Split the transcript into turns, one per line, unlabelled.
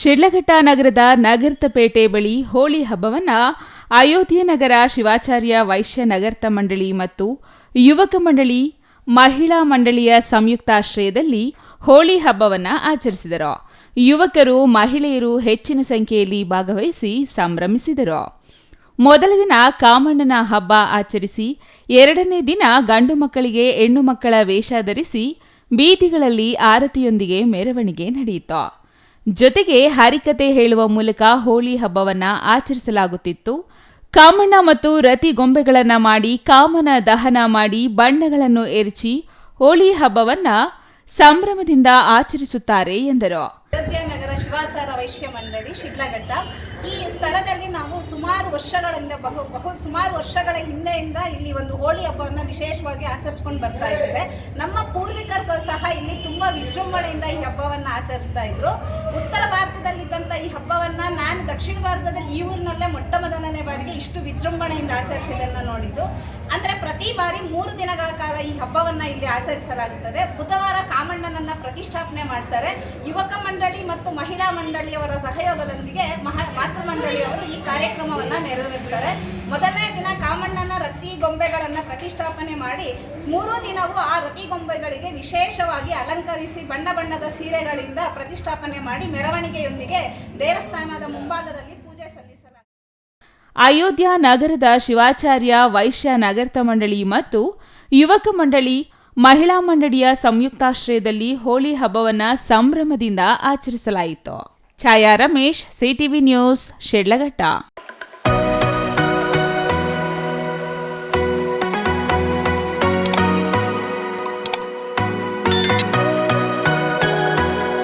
ಶಿಡ್ಲಘಟ್ಟ ನಗರದ ನಗರ್ತಪೇಟೆ ಬಳಿ ಹೋಳಿ ಹಬ್ಬವನ್ನು ಅಯೋಧ್ಯೆ ನಗರ ಶಿವಾಚಾರ್ಯ ವೈಶ್ಯ ನಗರ್ತ ಮಂಡಳಿ ಮತ್ತು ಯುವಕ ಮಂಡಳಿ, ಮಹಿಳಾ ಮಂಡಳಿಯ ಸಂಯುಕ್ತಾಶ್ರಯದಲ್ಲಿ ಹೋಳಿ ಹಬ್ಬವನ್ನು ಆಚರಿಸಿದರು. ಯುವಕರು, ಮಹಿಳೆಯರು ಹೆಚ್ಚಿನ ಸಂಖ್ಯೆಯಲ್ಲಿ ಭಾಗವಹಿಸಿ ಸಂಭ್ರಮಿಸಿದರು. ಮೊದಲ ದಿನ ಕಾಮಣ್ಣನ ಹಬ್ಬ ಆಚರಿಸಿ, ಎರಡನೇ ದಿನ ಗಂಡು ಮಕ್ಕಳಿಗೆ ಹೆಣ್ಣು ಮಕ್ಕಳ ವೇಷ ಧರಿಸಿ, ಬೀದಿಗಳಲ್ಲಿ ಆರತಿಯೊಂದಿಗೆ ಮೆರವಣಿಗೆ ನಡೆಯಿತು. ಜೊತೆಗೆ ಹರಿಕತೆ ಹೇಳುವ ಮೂಲಕ ಹೋಳಿ ಹಬ್ಬವನ್ನ ಆಚರಿಸಲಾಗುತ್ತಿತ್ತು. ಕಾಮಣ್ಣ ಮತ್ತು ರತಿ ಗೊಂಬೆಗಳನ್ನು ಮಾಡಿ, ಕಾಮನ ದಹನ ಮಾಡಿ, ಬಣ್ಣಗಳನ್ನು ಎರಚಿ ಹೋಳಿ ಹಬ್ಬವನ್ನ ಸಂಭ್ರಮದಿಂದ ಆಚರಿಸುತ್ತಾರೆ ಎಂದರು.
ನಗರ ಶಿವಾಚಾರ ವೈಶ್ಯ ಮಂಡಳಿ, ಶಿಡ್ಲಘಟ್ಟ. ಈ ಸ್ಥಳದಲ್ಲಿ ನಾವು ಸುಮಾರು ವರ್ಷಗಳಿಂದ ಬಹು ಬಹು, ಸುಮಾರು ವರ್ಷಗಳ ಹಿಂದೆಯಿಂದ ಇಲ್ಲಿ ಒಂದು ಹೋಳಿ ಹಬ್ಬವನ್ನು ವಿಶೇಷವಾಗಿ ಆಚರಿಸ್ಕೊಂಡು ಬರ್ತಾ ಇದ್ದಾರೆ ನಮ್ಮ ಪೂರ್ವಿಕರು ಸಹ ಇಲ್ಲಿ ತುಂಬಾ ವಿಜೃಂಭಣೆಯಿಂದ ಈ ಹಬ್ಬವನ್ನು ಆಚರಿಸ್ತಾ ಇದ್ರು. ಉತ್ತರ ಭಾರತದಲ್ಲಿದ್ದಂಥ ಈ ಹಬ್ಬವನ್ನು ನಾನು ದಕ್ಷಿಣ ಭಾರತದಲ್ಲಿ ಈ ಊರಿನಲ್ಲೇ ಮೊಟ್ಟ ಮೊದಲನೇ ಬಾರಿಗೆ ಇಷ್ಟು ವಿಜೃಂಭಣೆಯಿಂದ ಆಚರಿಸಿದ್ದನ್ನು ನೋಡಿದ್ದು. ಅಂದರೆ ಪ್ರತಿ ಬಾರಿ ಮೂರು ದಿನಗಳ ಕಾಲ ಈ ಹಬ್ಬವನ್ನು ಇಲ್ಲಿ ಆಚರಿಸಲಾಗುತ್ತದೆ. ಬುಧವಾರ ಕಾಮಣ್ಣನನ್ನು ಪ್ರತಿಷ್ಠಾಪನೆ ಮಾಡ್ತಾರೆ. ಯುವಕ ಮಂಡಳಿ ಮತ್ತು ಮಹಿಳಾ ಮಂಡಳಿಯವರ ಸಹಯೋಗದೊಂದಿಗೆ ಮಹ, ಮಾತೃ ಮಂಡಳಿಯವರು ಈ ಕಾರ್ಯಕ್ರಮವನ್ನು ನೆರವೇರಿಸ್ತಾರೆ. ಮೊದಲನೇ ದಿನ ಕಾಮಣ್ಣನ ರತಿ ಗೊಂಬೆಗಳನ್ನು ಪ್ರತಿಷ್ಠಾಪನೆ ಮಾಡಿ ಮೂರು ದಿನವೂ ಆ ರತಿ ಗೊಂಬೆಗಳಿಗೆ ವಿಶೇಷವಾಗಿ ಅಲಂಕರಿಸಿ ಬಣ್ಣ ಬಣ್ಣದ ಸೀರೆಗಳಿಂದ ಪ್ರತಿಷ್ಠಾಪನೆ ಮಾಡಿ ಮೆರವಣಿಗೆಯೊಂದಿಗೆ ದೇವಸ್ಥಾನದ ಮುಂಭಾಗದಲ್ಲಿ ಪೂಜೆ ಸಲ್ಲಿಸಲಾಗಿದೆ.
ಅಯೋಧ್ಯ ನಗರದ ಶಿವಾಚಾರ್ಯ ವೈಶ್ಯ ನಗರದ ಮಂಡಳಿ ಮತ್ತು ಯುವಕ ಮಂಡಳಿ ಮಹಿಳಾ ಮಂಡಳಿಯ ಸಂಯುಕ್ತಾಶ್ರಯದಲ್ಲಿ ಹೋಳಿ ಹಬ್ಬವನ್ನು ಸಂಭ್ರಮದಿಂದ ಆಚರಿಸಲಾಯಿತು. Chhaya Ramesh, CTV news, Shidlaghatta.